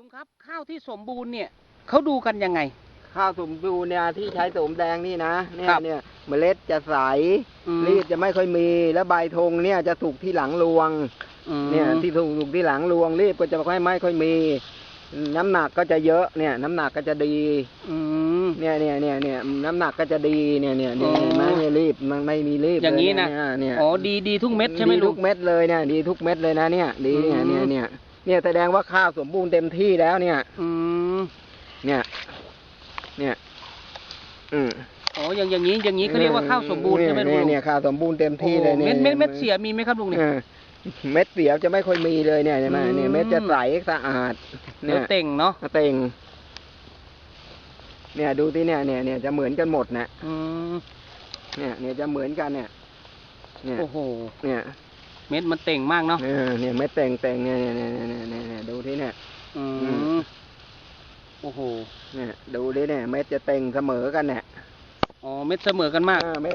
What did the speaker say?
ลุงครับข้าวที่สมบูรณ์เนี่ยเขาดูกันยังไง ข้าวสมบูรณ์เนี่ยที่ใช้สมแดงนี่นะเนี่ยครับเนี่ยเมล็ดจะใสอืม รีดจะไม่ค่อยมีแล้วใบธงเนี่ยจะสุกที่หลังรวงอืมเนี่ยที่ถูกถูกที่หลังรวงรีบก็จะไม่ค่อยไม่ค่อยมี น้ำหนักก็จะเยอะเนี่ย น้ำหนักก็จะดี อืม เนี่ยเนี่ยเนี่ยเนี่ยน้ำหนักก็จะดีเนี่ยเนี่ยเนี่ยอ๋อเห็นไหมเนี่ยรีบมันไม่มีรีบอย่างนี้นี้นะเนี่ยอ๋อดีดีทุกเม็ดใช่ไหมดีลุทุง กเม็ดเลยเนี่ยดีทุกเม็ดเลยนะเนี่ยดีเนี่ยอืมเนี่ยเนี่ย เนี่ยแสดงว่าข้าวสมบูรณ์เต็มที่แล้วเนี่ย อืมเนี่ย เนี่ย อืมอ๋ออย่างอย่างนี้อย่างนี้เขาเรียกว่าข้าวสมบูรณ์ใช่ไหมลุเนี่ยงเนี่ยข้าวสมบูรณ์เต็มที่เลยโอ้เนี่ยเม็ดเม็ดเม็ดเสียมีไหมครับลุงเนี่ยเออเม็ดเสียจะไม่ค่อยมีเลยเนี่ยเห็นไหมอืมเนี่ยเม็ดจะใสสะอาดเดี๋เนี่ยวยเต่งเนาะเต็งเนี่ยดูที่เนี่ยเนี่ยเนี่ยจะเหมือนกันหมดนะอืมเนี่ย เนี่ยจะเหมือนกันเนี่ย เนี่ยโอ้โหเนี่ย เม็ดมันเต่งมากเนาะเออเนี่ยเม็ดเต็งเต็งเนี่ยเนี่ยเนี่ยเนี่ยเนี่ยเนี่ยดูที่เนี่ยอือืมมโอ้โหเนี่ยดูดิเนี่ยเม็ดจะเต็งเสมอกันเนี่ยอ๋อเม็ดเสมอกันมากเออเม็ด